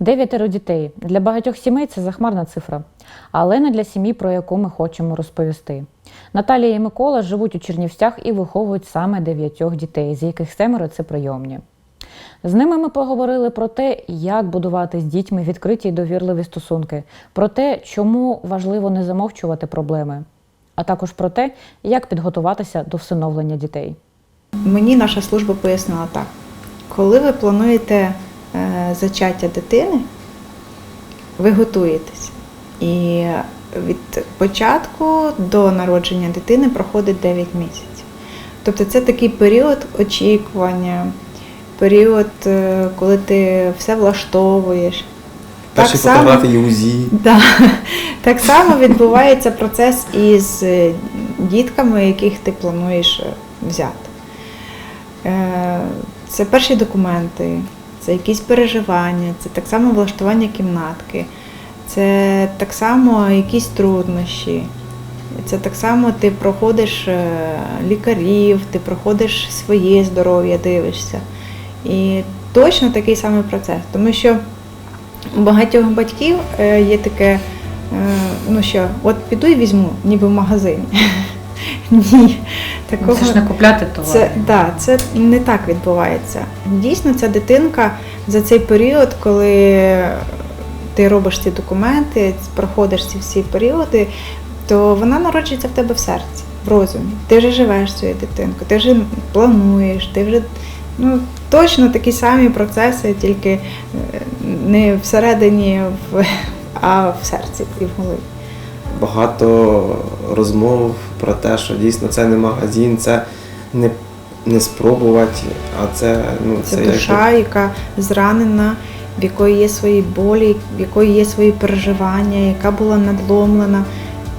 Дев'ятеро дітей. Для багатьох сімей це захмарна цифра, але не для сім'ї, про яку ми хочемо розповісти. Наталія і Микола живуть у Чернівцях і виховують саме дев'ятьох дітей, з яких семеро це прийомні. З ними ми поговорили про те, як будувати з дітьми відкриті й довірливі стосунки, про те, чому важливо не замовчувати проблеми, а також про те, як підготуватися до всиновлення дітей. Мені наша служба пояснила так: коли ви плануєте зачаття дитини, ви готуєтесь. І від початку до народження дитини проходить 9 місяців. Тобто це такий період очікування, період, е, коли ти все влаштовуєш. Перші Так само- фотографії УЗІ. Да. Так само відбувається процес із е, дітками, яких ти плануєш е, взяти. Е, Це перші документи, це якісь переживання, це так само влаштування кімнатки, це так само якісь труднощі. Це так само ти проходиш е, лікарів, ти проходиш своє здоров'я, дивишся. І точно такий самий процес. Тому що у багатьох батьків е, є таке, е, ну що, от піду і візьму, ніби в магазині. Ні, такого Це ж не купляти товар. це, да, це не так відбувається. Дійсно, ця дитинка за цей період, коли ти робиш ці документи, проходиш ці всі періоди, то вона народжується в тебе в серці, в розумі. Ти вже живеш цією дитинкою, ти вже плануєш, ти вже ну, точно такі самі процеси, тільки е, не всередині, а в серці і в голові. Багато розмов про те, що дійсно це не магазин, це не, не спробувати, а це ну Це якби- душа, яка зранена, в якої є свої болі, в якої є свої переживання, яка була надломлена.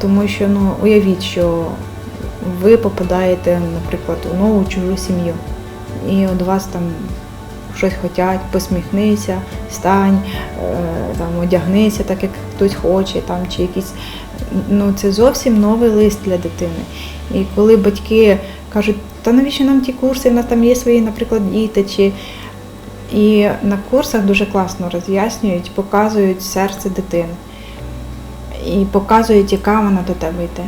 Тому що ну уявіть, що ви попадаєте, наприклад, у нову чужу сім'ю, і от вас там щось хочуть, посміхнися, стань, е, там одягнися, так як хтось хоче, там чи якісь. Ну це зовсім новий лист для дитини. І коли батьки кажуть, та навіщо нам ті курси, в нас там є свої, наприклад, діти. Чи... І на курсах дуже класно роз'яснюють, показують серце дитини і показують, яка вона до тебе йде.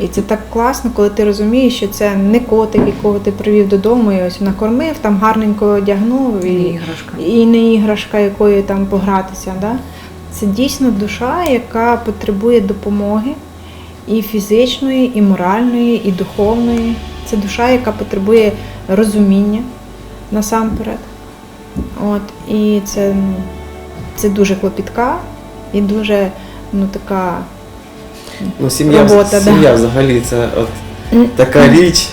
І це так класно, коли ти розумієш, що це не котик, якого ти привів додому, і ось накормив, там гарненько одягнув, І і, іграшка. і не іграшка, якою там погратися. Да? Це дійсно душа, яка потребує допомоги і фізичної, і моральної, і духовної. Це душа, яка потребує розуміння насамперед. От, і це, ну, це дуже клопітка і дуже ну, така. ну, сім'я, робота, да. сім'я взагалі це от така річ,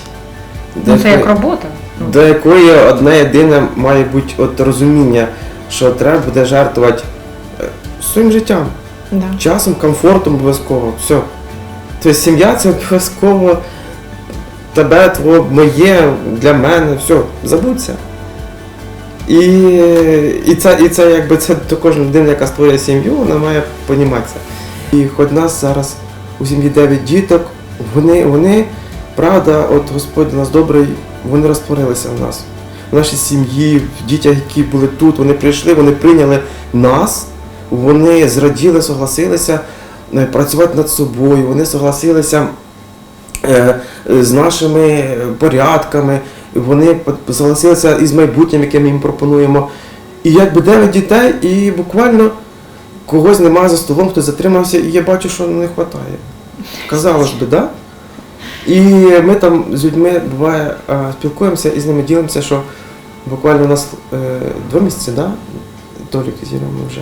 Ну, до це як робота. Ну, до якої одна єдина має бути от розуміння, що треба буде жертвувати е, своїм життям, Да. часом, комфортом обов'язково. Все. Тобто сім'я це обов'язково тебе, твоє, моє, для мене, все, забудься. І, і, це, і це якби це до кожної людини, яка створює сім'ю, вона має це. І хоч нас зараз у сім'ї 9 діток, вони, вони, правда, от Господь у нас добрий, вони розтворилися в нас. В нашій сім'ї, в дітях, які були тут, вони прийшли, вони прийняли нас, вони зраділи, согласилися е, працювати над собою, вони согласилися е, з нашими порядками, вони согласилися із майбутнім, яке ми їм пропонуємо. І якби 9 дітей, і буквально когось немає за столом, хтось затримався, і я бачу, що не вистачає. Казалось би, да? І ми там з людьми буває спілкуємося і з ними ділимося, що буквально у нас е, два місяці, да? Толік з Іриною вже.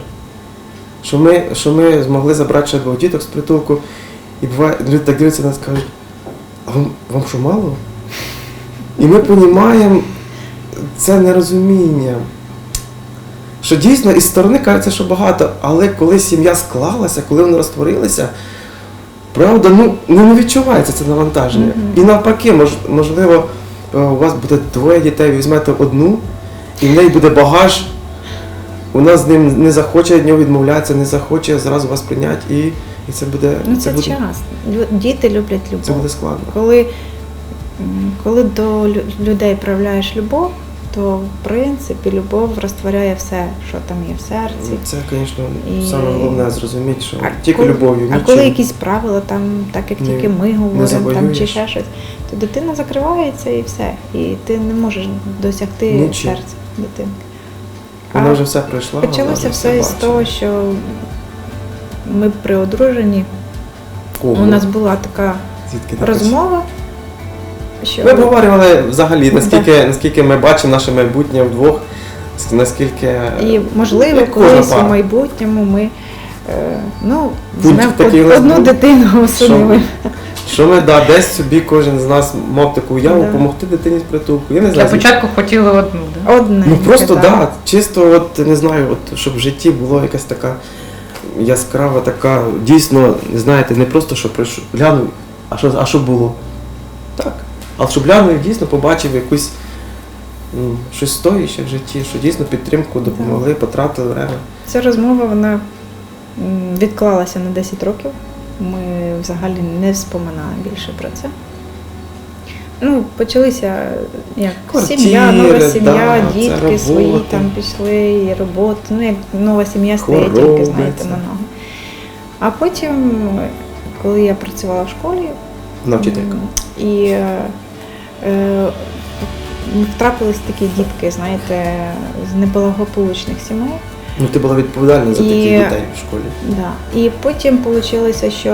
Що ми, що ми змогли забрати ще двох діток з притулку, і буває, люди так дивляться на нас кажуть, а вам, вам що мало? І ми розуміємо це нерозуміння. Що дійсно із сторони кажеться, що багато, але коли сім'я склалася, коли вони розтворилися, правда, ну, ну не відчувається це навантаження. Мгм. І навпаки, мож, можливо, е, у вас буде двоє дітей, візьмете одну, і в неї буде багаж. Вона з ним не захоче від нього відмовлятися, не захоче зразу вас прийняти, і, і це буде, Ну, це, буде, час. Діти люблять любов. це буде складно. Коли, коли до людей проявляєш любов, то в принципі любов розтворяє все, що там є в серці. Це, звісно, І- саме головне зрозуміти, що А тільки коли- любов'ю, А коли якісь правила, там, так як Не- тільки ми говоримо, там, чи ще щось, то дитина закривається і все. І ти не можеш досягти Нічим. серця дитини. Вона вже все пройшла. Почалося все із того, що ми при одруженні, Кого? у нас була така розмова, що Ми обговорювали взагалі, наскільки, наскільки ми бачимо наше майбутнє вдвох, наскільки і можливо колись у майбутньому ми е, ну, нас одну дитину осудили. Що ми да, десь собі кожен з нас мав таку уяву, Да. допомогти дитині з притулку. Я не Для знаю. звідки. початку хотіли одну, да? Одне. Ну просто так, да, чисто от не знаю, от щоб в житті було якась така яскрава, така, дійсно, знаєте, не просто що прийшов, глянув, а що, а що було? Так. Але щоб глянув і дійсно побачив якусь м, щось стоїще в житті, що дійсно підтримку допомогли, потратили время. Ця розмова вона м, відклалася на 10 років. Ми взагалі не вспоминаємо більше про це. Ну, почалися як Квартири, сім'я, нова сім'я, да, дітки свої там пішли, і роботи. Ну, як нова сім'я стає тільки, знаєте, на ноги. А потім, коли я працювала в школі, і е, е, втрапились такі дітки, знаєте, з неблагополучних сімей. Ну ти була відповідальна за І- таких дітей в школі. Да. І потім вийшло, що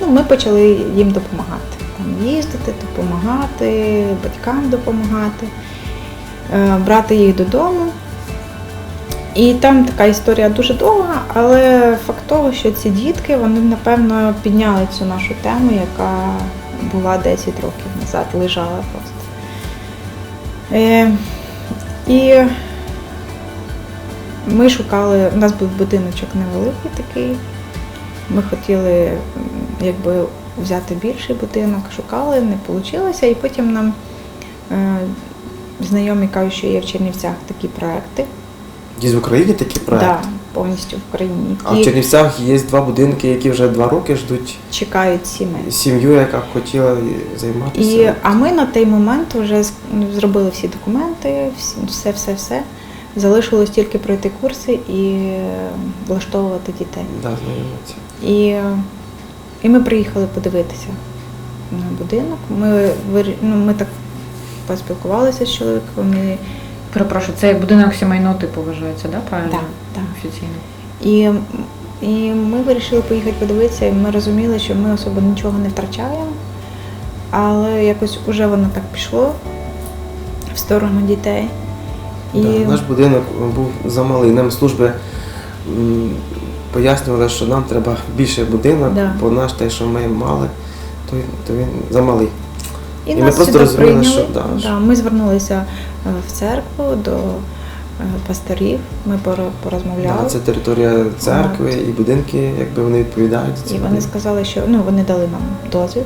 ну, ми почали їм допомагати. Там, їздити, допомагати, батькам допомагати, е, брати їх додому. І там така історія дуже довга, але факт того, що ці дітки, вони напевно підняли цю нашу тему, яка була 10 років назад, лежала просто. Е, і ми шукали, у нас був будиночок невеликий такий. Ми хотіли якби взяти більший будинок, шукали, не вийшло. І потім нам е, знайомі кажуть, що є в Чернівцях такі проекти. Є в Україні такі проекти. Да, повністю в Україні, А в Чернівцях є два будинки, які вже два роки ждуть чекають сімей. сім'ю, яка б хотіла займатися. І, а ми на той момент вже зробили всі документи, всі- все, все, все. Залишилось тільки пройти курси і влаштовувати дітей. Да, знайомиться. І, і ми приїхали подивитися на будинок. Ми, ну, ми так поспілкувалися з чоловіком. І, Перепрошую, це як будинок сімейного типу вважається, да? Правильно? Да, да. Офіційно. і, і ми вирішили поїхати подивитися, і ми розуміли, що ми особо нічого не втрачаємо, але якось уже воно так пішло в сторону дітей. І Да, наш будинок був замалий. Нам служби пояснювали, що нам треба більше будинок, Да. бо наш те, що ми мали, то, то він замалий. І, І ми просто розуміли, прийняли. що, да, да, Ми звернулися е, в церкву до е, пасторів, ми порозмовляли. Да, це територія церкви і будинки, якби вони відповідають. І вони сказали, що ну, вони дали нам дозвіл.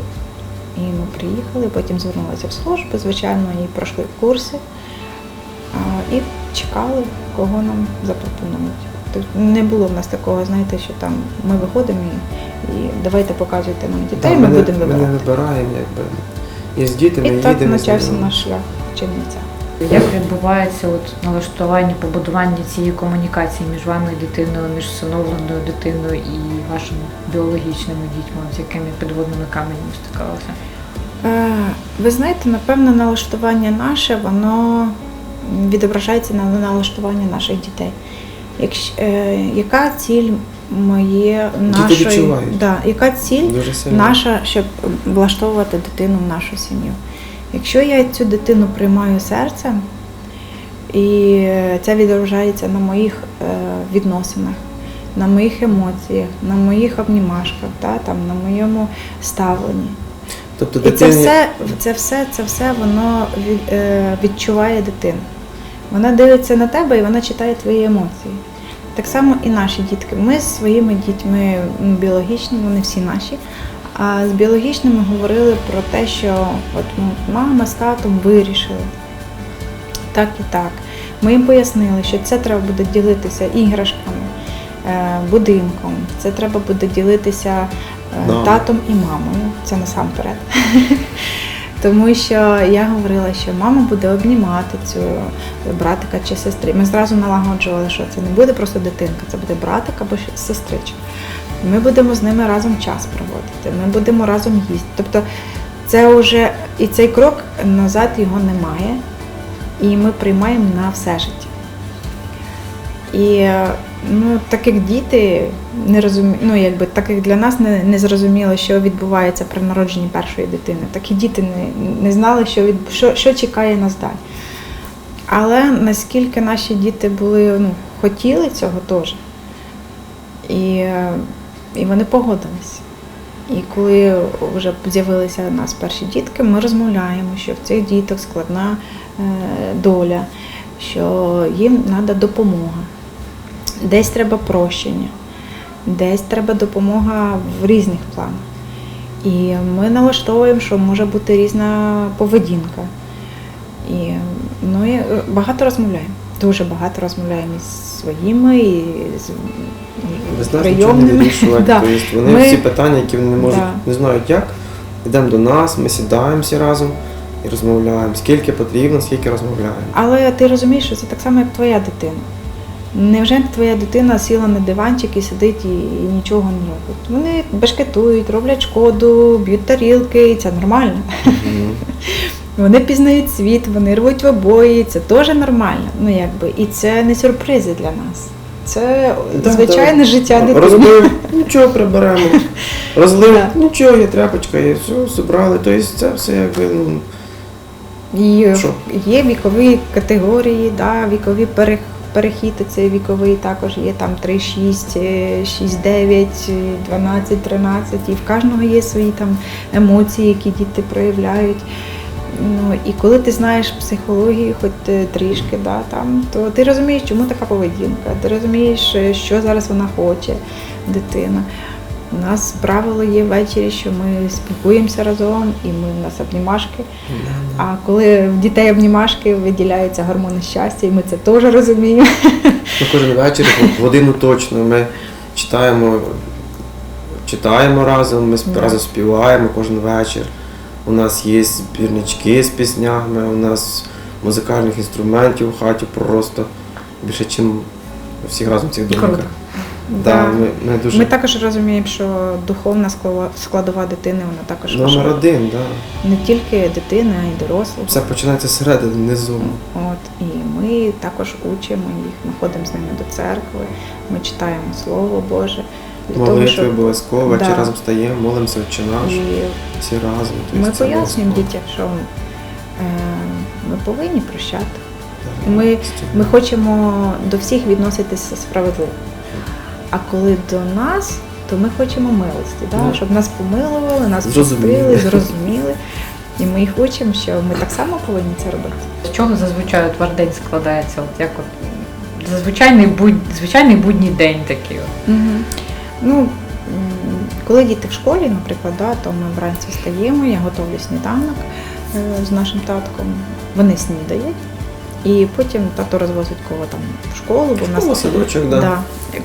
І ми приїхали, потім звернулися в службу, звичайно, і пройшли курси. І чекали, кого нам запропонують. Тобто не було в нас такого, знаєте, що там ми виходимо і, і давайте показуйте нам Да, дітей, ми, ми не- будемо ми не вибираємо, якби. Є з дітьми, І так їдемо. почався знайомимо. наш шлях в Чернівцях. Як відбувається от налаштування, побудування цієї комунікації між вами і дитиною, між всиновленою дитиною і вашими біологічними дітьми, з якими підводними каменями стикалися? Е, Ви знаєте, напевно, налаштування наше, воно відображається на налаштування наших дітей. Якщо, е, яка ціль моє нашої, да, яка ціль наша, щоб влаштовувати дитину в нашу сім'ю? Якщо я цю дитину приймаю серцем, і це відображається на моїх е, відносинах, на моїх емоціях, на моїх обнімашках, та, там, на моєму ставленні. Тобто І це все, це все, це все воно від, е, відчуває дитина. Вона дивиться на тебе і вона читає твої емоції. Так само і наші дітки. Ми з своїми дітьми м, біологічними, вони всі наші. А з біологічними говорили про те, що от мама з татом вирішили так і так. Ми їм пояснили, що це треба буде ділитися іграшками, е, будинком, це треба буде ділитися е, татом і мамою. Це насамперед. Тому що я говорила, що мама буде обнімати цю братика чи сестри. Ми зразу налагоджували, що це не буде просто дитинка, це буде братик або ще сестричка. Ми будемо з ними разом час проводити, ми будемо разом їсти. Тобто це вже і цей крок назад його немає, і ми приймаємо на все життя. І ну, так як діти не розумі... ну, якби, так як для нас не, не зрозуміло, що відбувається при народженні першої дитини, так і діти не, не знали, що, від... що, що чекає нас далі. Але наскільки наші діти були, ну, хотіли цього теж, і, і вони погодились. І коли вже з'явилися у нас перші дітки, ми розмовляємо, що в цих діток складна е, доля, що їм треба допомога. Десь треба прощення, десь треба допомога в різних планах. І ми налаштовуємо, що може бути різна поведінка. І ну, і багато розмовляємо. Дуже багато розмовляємо із своїми, і з Без прийомними. Да. Вони Ми- всі питання, які вони не можуть, Да. не знають як, йдемо до нас, ми сідаємо всі разом і розмовляємо. Скільки потрібно, скільки розмовляємо. Але ти розумієш, що це так само, як твоя дитина. Невже твоя дитина сіла на диванчик і сидить і, і нічого не робить? Вони бешкетують, роблять шкоду, б'ють тарілки, і це нормально. Мгм. Вони пізнають світ, вони рвуть в обої, це теж нормально. Ну якби і це не сюрпризи для нас. Це Да, звичайне да. життя дитини. Розбив, нічого приберемо. Розлив, Да. нічого, є тряпочка, є все, зібрали. Тобто це все якби, ну, І Що? є вікові категорії, да, вікові перех- перехід цей віковий також є там 3, 6, е, 6, 9, е, 12, 13. І в кожного є свої там емоції, які діти проявляють. Ну, і коли ти знаєш психологію, хоч е, трішки, да, там, то ти розумієш, чому така поведінка, ти розумієш, е, що зараз вона хоче, дитина. У нас правило є ввечері, що ми спілкуємося разом, і ми у нас обнімашки. А коли в дітей обнімашки виділяються гормони щастя, і ми це теж розуміємо. Ну, кожен вечір, в годину точно, ми читаємо, читаємо разом, ми Да. разом співаємо кожен вечір. У нас є збірнички з піснями, у нас музикальних інструментів у хаті просто більше, ніж всіх разом в цих домиках. Круто. Да, Да. ми, ми дуже Ми також розуміємо, що духовна складова дитини, вона також номер важлива. один, да. не тільки дитина, а й дорослого. Все починається зсередини, внизу. От і ми також учимо їх. Ми ходимо з ними до церкви, ми читаємо Слово Боже. Молитви щоб обов'язково, Да. разом стаємо, молимося «Отче наш, і всі разом. Ми пояснюємо дітям, що е, ми повинні прощати. Да, Ми, ми хочемо до всіх відноситися справедливо. А коли до нас, то ми хочемо милості, да? Ну. щоб нас помилували, нас Зрозуміли. зрозуміли. І ми їх учимо, що ми так само повинні це робити. З чого зазвичай от ваш день складається? От як от м, звичайний будь звичайний будній день такий. От. Угу. Ну, коли діти в школі, наприклад, да, то ми вранці встаємо, я готовлю сніданок е, з нашим татком. Вони снідають. І потім тато розвозить кого там в школу, бо в нас садочок, да. да,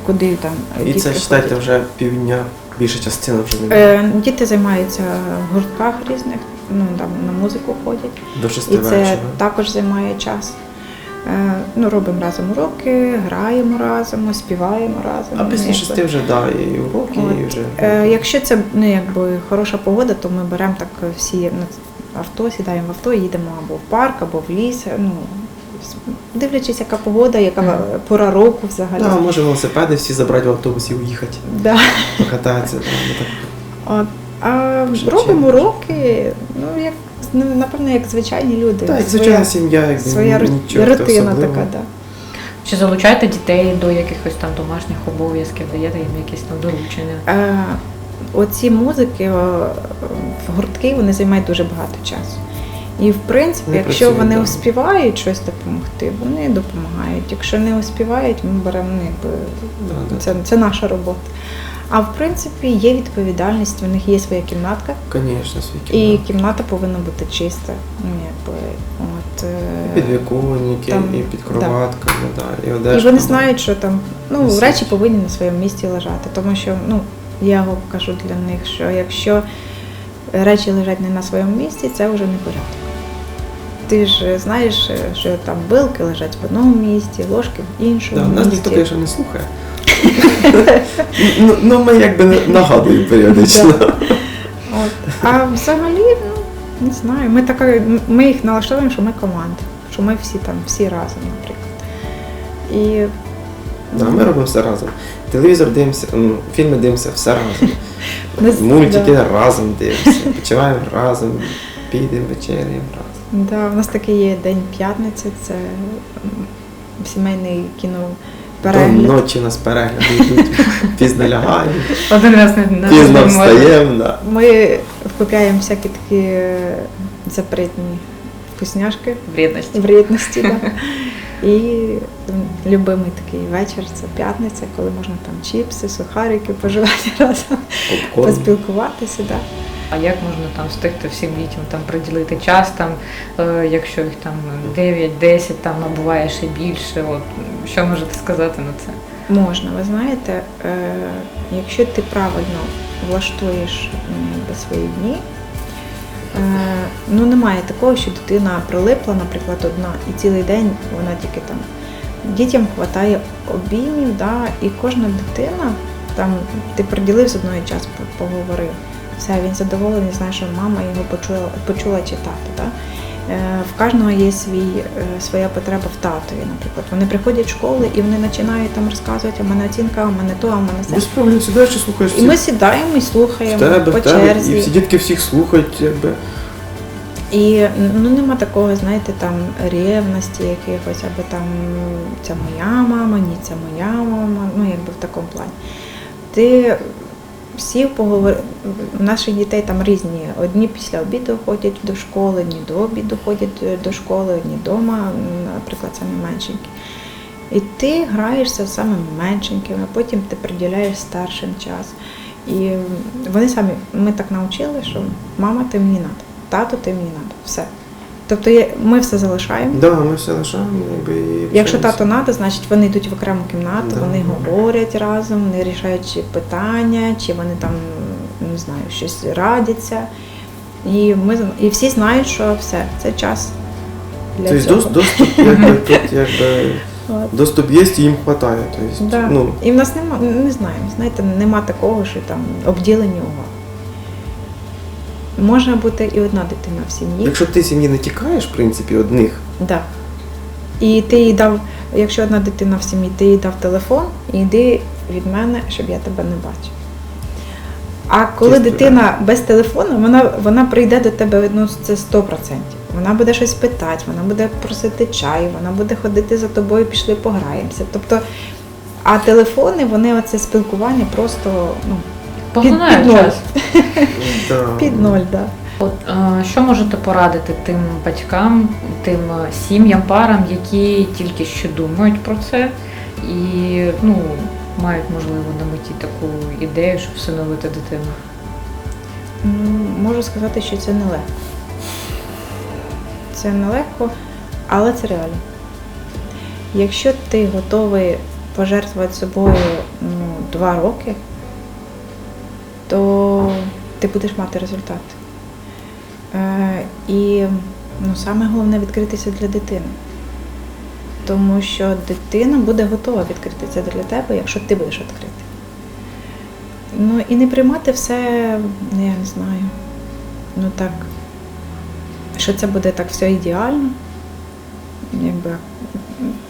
куди там І це, читайте, вже півдня, більша частина вже не Е, Діти займаються в гуртках різних, ну там на музику ходять, до шести і це також займає час. Е, Ну, робимо разом уроки, граємо разом, співаємо разом. А після шести вже да, і уроки, і вже. Е, Якщо це ну, якби хороша погода, то ми беремо так всі на авто, сідаємо в авто, їдемо або в парк, або в ліс. Ну, дивлячись, яка погода, яка Мгм. пора року взагалі. Да, може велосипеди всі забрати в автобусі і уїхати, Да. покататися. Так. От. А робимо уроки, ну як ну, напевно, як звичайні люди. Так, як звичайна сім'я, якби своя ру- нічого рутина особливого. така, да. Чи залучаєте дітей до якихось там домашніх обов'язків, даєте їм якісь там доручення? Е, оці музики гуртки вони займають дуже багато часу. І в принципі, Вони якщо вони да. успівають щось допомогти, вони допомагають. Якщо не успівають, ми беремо ну, якби, Да, да. це, це наша робота. А в принципі є відповідальність, у них є своя кімнатка, Звісно, свій і кімнат. кімната повинна бути чиста. Ну, якби, от, е, Підвіконники, там, і під кроватками, да. і І одежка. вони знають, що там ну, речі повинні на своєму місці лежати. Тому що ну, я кажу для них, що якщо речі лежать не на своєму місці, це вже не порядок. Ти ж знаєш, е, що там билки лежать в одному місці, ложки в іншому Да, нас місці. ніхто, звісно, не слухає. ну, ну, ми якби нагадуємо періодично. А взагалі, ну не знаю, ми така, ми їх налаштовуємо, що ми команда, що ми всі там, всі разом, наприклад. І Да, ми робимо все разом. Телевізор дивимося, ну, фільми дивимося все разом. Мультики разом дивимося, починаємо разом, підемо, вечеряємо разом. Да, у нас такий є день п'ятниці, це сімейний До ночі у нас перегляди йдуть, пізно лягаємо, Один раз не пізно встаємо. Да. Ми купляємо всякі такі запретні вкусняшки Вредності. вредності. Да. І любимий такий вечір це п'ятниця, коли можна там чіпси, сухарики поживати разом, Попкорн. поспілкуватися. Да. А як можна там встигти всім дітям там приділити час, там, е, якщо їх там 9-10, там а буває ще більше. От що можете сказати на це? Можна, ви знаєте, е, якщо ти правильно влаштуєш м, якби, свої дні, ну немає такого, що дитина прилипла, наприклад, одна, і цілий день вона тільки там. Дітям вистачає обіймів, да, і кожна дитина, там ти приділив з одної час, по- поговорив. Все, він задоволений, знає, що мама його почула, почула читати. Да? Е, В кожного є свій, е, своя потреба в татові, наприклад. Вони приходять в школи і вони починають там розказувати, а в мене оцінка, а в мене то, а в мене це. Без сідаєш і слухаєш І ми сідаємо і слухаємо тебе, по в тебе, і черзі. всі дітки всіх слухають, якби. І ну нема такого, знаєте, там ревності якихось, або там це моя мама, ні, це моя мама, ну якби в такому плані. Ти сів поговор... У наших дітей там різні. Одні після обіду ходять до школи, одні до обіду ходять е, до школи, одні вдома, наприклад, самі меншенькі. І ти граєшся з самими меншенькими, а потім ти приділяєш старшим час. І вони самі, ми так навчили, що мама, ти мені надо, тато, ти мені надо, все. Тобто ми все залишаємо. Да, ми все лишаємо, якби. і Якщо тато надо, значить вони йдуть в окрему кімнату, Да. вони говорять разом, вони рішають чи питання, чи вони там не знаю, щось радяться. І ми і всі знають, що все, це час для Тобто цього. дос- доступ, якби, тут, якби, доступ є і їм вистачає. Тобто, Да. ну, І в нас нема, не знаю, знаєте, нема такого, що там обділені увагу. Може бути і одна дитина в сім'ї. якщо ти сім'ї не тікаєш, в принципі, одних, Да. І ти їй дав, якщо одна дитина в сім'ї, ти їй дав телефон, і йди від мене, щоб я тебе не бачив. А коли Чисто дитина без телефону, вона, вона прийде до тебе, ну це 100%. Вона буде щось питати, вона буде просити чаю, вона буде ходити за тобою, пішли пограємося. Тобто, а телефони, вони оце спілкування просто ну, Поглинає під ноль. час. да. під ноль, да. От, що можете порадити тим батькам, тим е, сім'ям, парам, які тільки що думають про це і ну, мають, можливо, на меті таку ідею, щоб всиновити дитину? Ну, можу сказати, що це нелегко. Це нелегко, але це реально. Якщо ти готовий пожертвувати собою ну, два роки, ти будеш мати результат. Е, і ну, саме головне відкритися для дитини. Тому що дитина буде готова відкритися для тебе, якщо ти будеш відкритий. Ну і не приймати все, ну, я не знаю. Ну так, що це буде так все ідеально, якби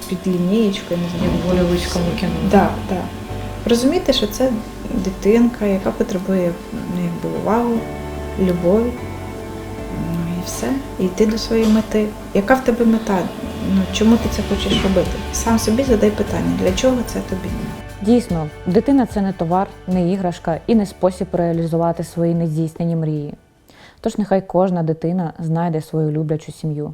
під лінієчкою, не знаю. Як в кіно. Да, да. Розуміти, що це дитинка, яка потребує ну, якби, увагу, любові. Ну і все. Йти до своєї мети. Яка в тебе мета? Ну, чому ти це хочеш робити? Сам собі задай питання, для чого це тобі? Дійсно, дитина це не товар, не іграшка і не спосіб реалізувати свої нездійснені мрії. Тож нехай кожна дитина знайде свою люблячу сім'ю.